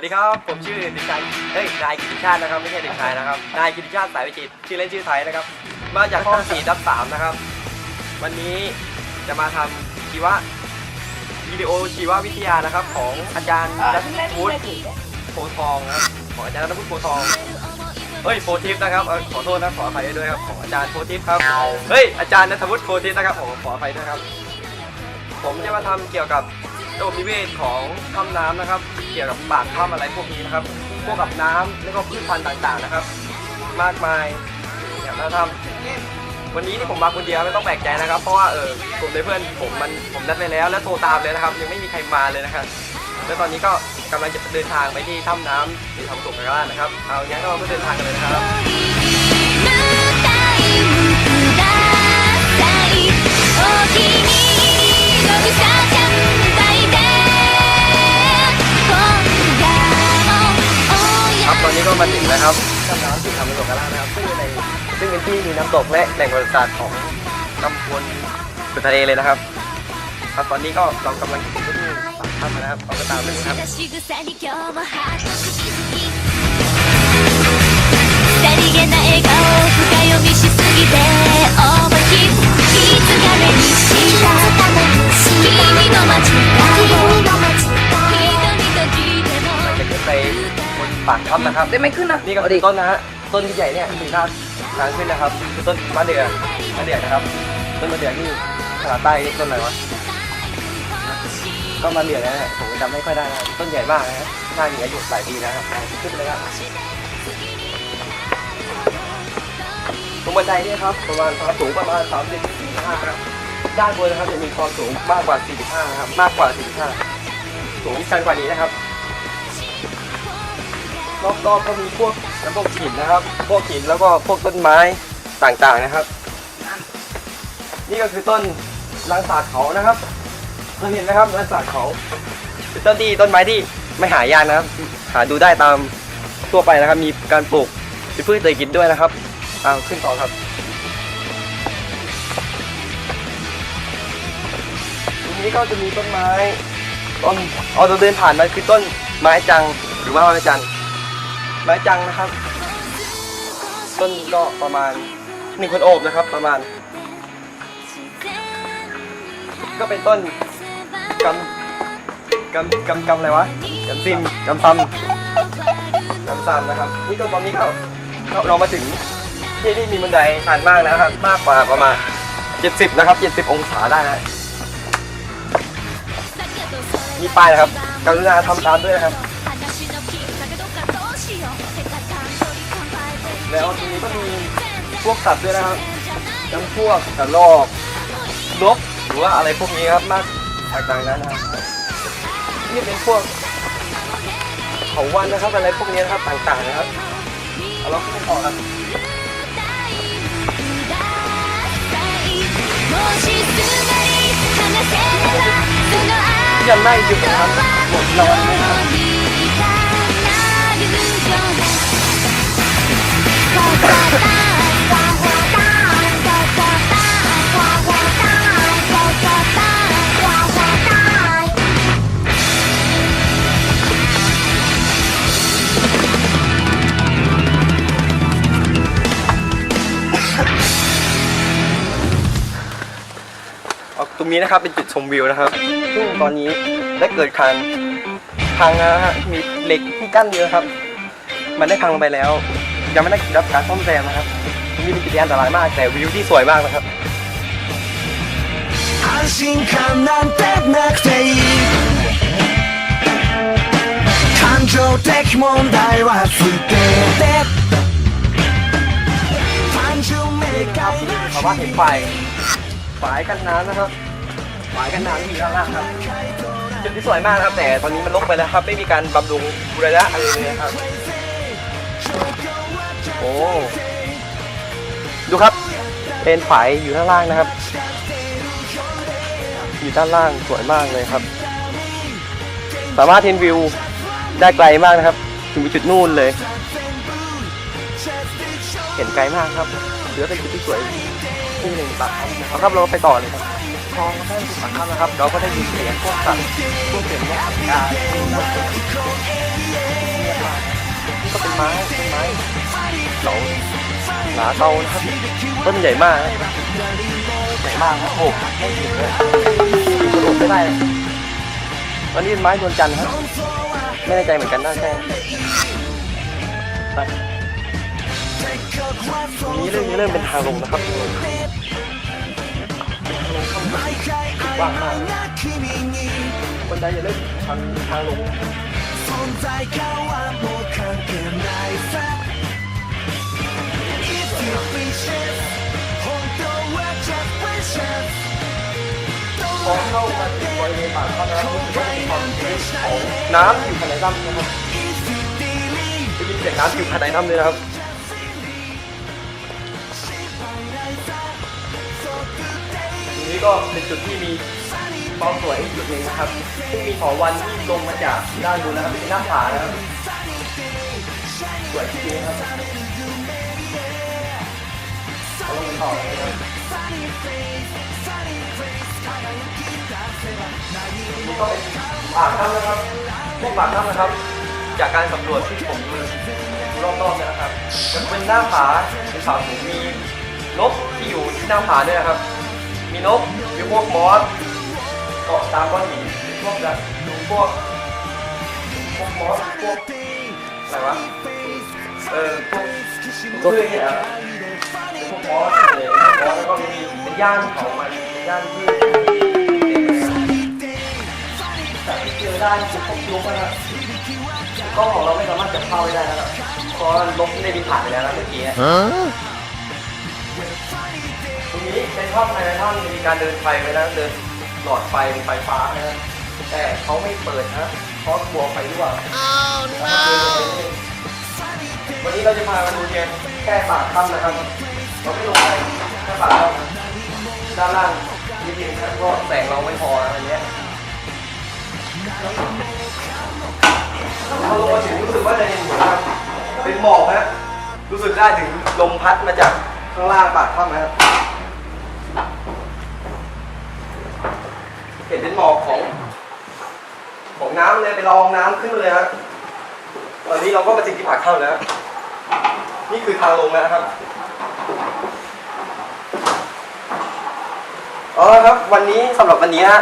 วัสดีครับ ผมชื่อเด็กชายเฮ้ย นายกิติชาตินะครับ ไม่ใช่เด็กชายนะครับ นายกิติชาติสายวิจิตรชื่อเล่นชื่อไทยนะครับ มาจากห้อง4ทับ3นะครับ วันนี้จะมาทำชีวะวิดีโอชีววิทยานะครับ ของอาจารย์นัทวุฒิโพทองนะครับของอาจารย์นัทวุฒิโพทอง เฮ้ยโพทิพย์นะครับเอ้ยขอโทษนะขออภัยด้วยครับ ของอาจารย์โพทิพย์ครับ เฮ้ยอาจารย์นัทวุฒิโพทิพย์นะครับขอขออภัยด้วยครับ ผมจะมาทำเกี่ยวกับ ระบบนิเวศของถ้ำน้ำนะครับ เกี่ยวกับปากถ้ำอะไรพวกนี้นะครับ พวกกับน้ำแล้วก็พืชพันธุ์ต่างๆนะครับ มากมายอย่ากมาทำวันนี้นี่ผมมาคนเดียวไม่ต้องแปลกใจนะครับ เพราะว่าเออกลุ่มเพื่อนผมมันผมนัดไปแล้ว แล้วโทรตามเลยนะครับ ยังไม่มีใครมาเลยนะครับ แล้วตอนนี้ก็กำลังจะเดินทางไปที่ถ้ำน้ำที่ทำสุขกันแล้วนะครับ เอาอย่างนี้นก็มาเดินทางกันเลยนะครับ มาถึงแล้วครับถ้ำน้ำที่ทำสุขกันแล้วนะครับ ซึ่งในซึ่งเป็นที่มีน้ำตกและแหล่งประวัติศาสตร์ของลำพวนสุดทะเลเลยนะครับ ครับตอนนี้ก็เรากำลังจะถึงที่ปากถ้ำนะครับเราก็ตามไปเลยครับ さりげな笑顔を深読みしすぎて ำนะครับ ได้ไม่ขึ้นนะนี่ก็คือต้นนะฮะต้นที่ใหญ่เนี่ยคือหน้าทางขึ้นนะครับคือต้นมะเดื่อมะเดื่อนะครับ ต้นมะเดื่อที่ภาษาใต้เรียกต้นอะไรวะก็มะเดื่อนะฮะผมจำไม่ค่อยได้นะครับต้นใหญ่มากนะฮะน่ามีอายุหลายปีนะครับขึ้นไปเลยครับตรงบันไดเนี่ยครับประมาณความสูงประมาณ30 45ครับด้านบนนะครับจะมีความสูงมากกว่า 45นะครับ มากกว่า 45 สูงชันกว่านี้นะครับ รอบๆก็มีพวกน้ำพวกหินนะครับ พวกหินแล้วก็พวกต้นไม้ต่างๆนะครับ นี่ก็คือต้นลังสาดเขานะครับเราเห็นไหมครับลังสาดเขาเป็นต้นที่ต้นไม้ที่ไม่หายากนะครับ หาดูได้ตามทั่วไปนะครับ มีการปลูกเป็นพืชเศรษฐกิจด้วยนะครับเอาขึ้นต่อครับตรงนี้ก็จะมีต้นไม้ต้นเอาเราเดินผ่านมันคือต้นไม้จังหรือว่าไม้จันทร์ ไม้จังนะครับ ต้นก็ประมาณหนึ่งคนโอบนะครับ ประมาณ ก็เป็นต้นกำกำกำกำอะไรวะกำซิมกำซัมกำซัมนะครับ นี่ก็ตอนนี้เราเรามาถึงที่ที่มีบันไดชันมากนะครับ มากกว่าประมาณ 70 นะครับ 70 องศาได้นะมีป้ายนะครับกรุณาทำตามด้วยนะครับ แล้วทีนี้ก็มีพวกสัตว์ด้วยนะครับทั้งพวกกระลอกลบหรือว่าอะไรพวกนี้ครับมากต่างๆนั้นนะครับนี่เป็นพวกเขาวันนะครับอะไรพวกนี้นะครับต่างๆนะครับเอาล็อกขึ้นต่อครับยังไม่หยุดนะครับหมดนอนนะครับ ตรงนี้นะครับเป็นจุดชมวิวนะครับ ซึ่งตอนนี้ได้เกิดการพังนะฮะมีเหล็กที่กั้นเยอะครับ มันได้พังลงไปแล้ว ยังไม่ได้รับการซ่อมแซมนะครับตรงนี้เป็นจุดที่อันตรายมาก แต่วิวที่สวยมากนะครับ 安心感なんてなくていい感情的問題は捨てて単純明 ครับ 快な ชาวบ้านเห็นฝ่ายฝ่ายกันน้ำนะครับฝ่ายกันน้ำที่อยู่ด้านล่างครับจุดที่สวยมากนะครับ แต่ตอนนี้มันลกไปแล้วครับ ไม่มีการบำรุงบูรณะอะไรเลยนะครับ โอ้ดูครับเป็นฝายอยู่ด้านล่างนะครับ อยู่ด้านล่างสวยมากเลยครับ สามารถเห็นวิวได้ไกลมากนะครับ ถึงไปจุดนู่นเลย เห็นไกลมากครับถือว่าเป็นจุดที่สวยที่หนึ่งปากถ้ำเอาครับเราไปต่อเลยครับคลองด้านปากถ้ำนะครับ เราก็ได้ยินเสียงพวกสัตว์พวกเสียงนกกาก็เป็นไม้เป็นไม้ เสาหนาเตานะครับต้นใหญ่มากนะใหญ่มากนะโอ้ไม่ถึงเลยกระโดดไม่ได้เลยวันนี้เป็นไม้นวลจันทร์ครับไม่แน่ใจเหมือนกันน่าใช่ไปตรงนี้เริ่มเริ่มเป็นทางลงนะครับว่างมากคนใดอย่าเริ่มทางทางลง พอเข้ามาถึงบริเวณปากถ้ำนะครับรู้สึกว่าจะมีความชื้นของน้ำอยู่ภายในถ้ำนะครับ If you believe ได้ยินเสียงน้ำอยู่ภายในถ้ำเลยนะครับตรงนี้ก็เป็นจุดที่มีความสวยอีกจุดหนึ่งนะครับ ซึ่งมีเถาวันที่ลงมาจากด้านบนนะครับเป็นหน้าผานะครับสวยจริงๆครับ ป็นปากถ้ำนะครับพวกปากถ้ำนะครับ จากการสำรวจที่ผมดูรอบๆเนี่ยนะครับจะเป็นหน้าผาเป็นผาสูงมีนกที่อยู่ที่หน้าผาด้วยนะครับ มีนกมีพวกมอสเกาะตามก้อนหินพวกแบบพวกพวกมอสพวกอะไรวะเออพวกพวกเนี่ย พวกมอสเลยมอสแล้วก็มีเป็นย่านของมันเป็นย่านพืชแต่ที่เจอได้คือพวกยุกนะครับกล้องของเราไม่สามารถจับภาพไว้ได้นะครับเพราะลบได้บินผ่านไปแล้วนะเมื่อกี้ตรงนี้เป็นถ้ำภายในถ้ำมีการเดินไฟไว้นะเดินหลอดไฟไฟฟ้านะแต่เขาไม่เปิดนะเพราะกลัวไฟรั่ววันนี้เราจะพามาดูเพียงแค่ปากถ้ำนะครับ เราไม่ลงไปแค่ปากถ้ำด้านล่างนิดนึงนะเพราะแสงเราไม่พอนะอันเนี้ยเราลงมาถึงรู้สึกว่าจะเย็นหัวมากเป็นหมอกนะรู้สึกได้ถึงลมพัดมาจากข้างล่างปากถ้ำนะครับเห็นเป็นหมอกของ ของน้ำเลยไปลองน้ำขึ้นเลยครับตอนนี้เราก็มาถึงที่ปากถ้ำแล้ว นี่คือทางลงนะครับ เอาละครับวันนี้สำหรับวันนี้ฮะ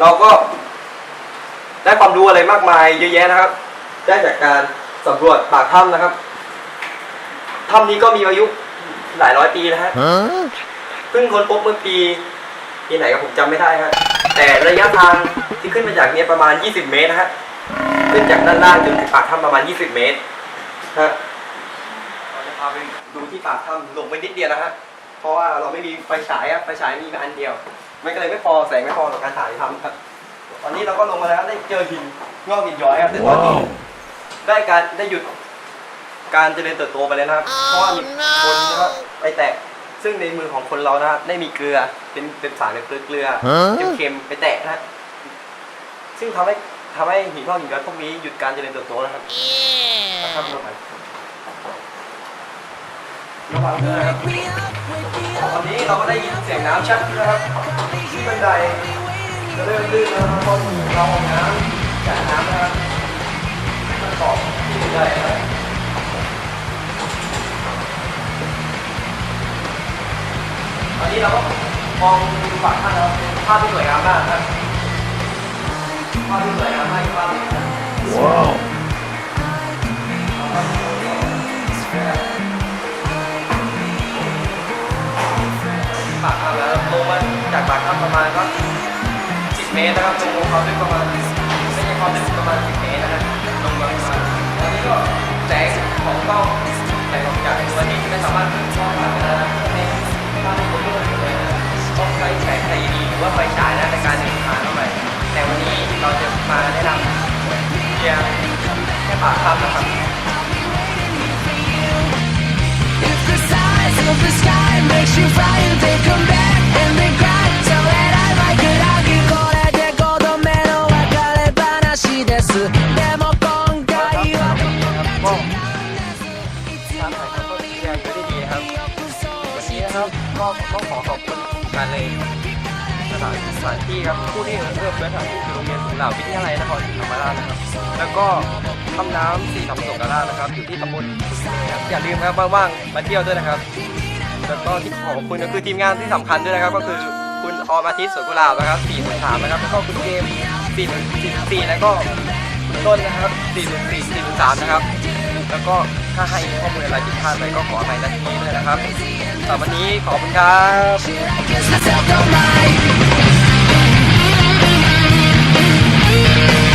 เราก็ได้ความรู้อะไรมากมายเยอะแยะนะครับ ได้จากการสำรวจปากถ้ำนะครับถ้ำนี้ก็มีอายุหลายร้อยปีนะฮะเพิ่งค้นพบเมื่อปีปีไหนก็ผมจำไม่ได้ฮะแต่ระยะทางที่ขึ้นมาจากเนี้ยประมาณ 20 เมตรนะฮะขึ้นจากด้านล่างจนถึงปากถ้ำประมาณ 20 เมตรฮะเราจะพาไปดูที่ปากถ้ำลงไปนิดเดียวนะฮะเพ ราะว่าเราไม่มีไฟฉายอะไฟฉายมีมาอันเดียว มันก็เลยไม่พอแสงไม่พอต่อการถ่ายทำครับ ตอนนี้เราก็ลงมาแล้วได้เจอหินงอกหินย้อยครับแต่ตอนนี้ได้การได้หยุดการเจริญเติบโตไปแล้วนะครับ เพราะว่ามีคนนะครับไปแตะซึ่งในมือของคนเรานะครับได้มีเกลือเป็นเป็นสารเป็นเกลือเกลือเค็มๆไปแตะนะฮะซึ่งทำให้ทำให้หินงอกหินย้อยพวกนี้หยุดการเจริญเติบโตนะครับนะครับลงไประวังด้วยนะครับ ตอนนี้เราก็ได้ยินเสียงน้ำชัดนะครับที่บันไดจะเริ่มลื่นแล้วครับเพราะเราเอาน้ำจากน้ำนะครับมันเกาะที่บันไดนะครับตอนนี้เราก็มองดูปากท่านแล้วเป็นภาพที่สวยงามมากนะครับภาพที่สวยงามมากอีกภาพนึงนะครับว้าว จากปากถ้ำประมาณก็10 เมตรนะครับลงลงควาลึกประมาณไม่ใช่ความลึกประมาณ 10 เมตรนะครับลงมาประมาณตอนนี้ก็แสงของกล้องแสงของจากตัวนี้ไม่สามารถขึ้นกล้อผ่านได้นะในภาพที่ผมเลือกอยู่เลยนะต้องใช้แสง LED หรือว่าไฟฉายนะในการเดินทางเข้าไปแต่วันนี้เราจะมาแนะนำเพียงแค่ปากถ้ำนะครับ If the size of the sky makes you frightened, ถานสถานที่ครับผู้ที่เริ่มเป็นสถานที่คือโรงเรียนสุเหร่าวิทยาลัยนครศรีธรรมราชนะครับ แล้วก็ถ้ำน้ำสี่สามสงกราชนะครับ อยู่ที่ตำบลนะครับอย่าลืมครับว่างๆมาเที่ยวด้วยนะครับ แล้วก็ที่ขอขอบคุณก็คือทีมงานที่สำคัญด้วยนะครับ ก็คือคุณออมอาทิตย์สวนกุหลาบนะครับ403นะครับแล้วก็คุณเกม444แล้วก็คุณต้นนะครับ404 403นะครับแล้วก็ถ้าให้ข้อมูลอะไรผิดพลาดไปก็ขออภัยณที่นี้ด้วยนะครับสำหรับวันนี้ขอบคุณครับ Thank you.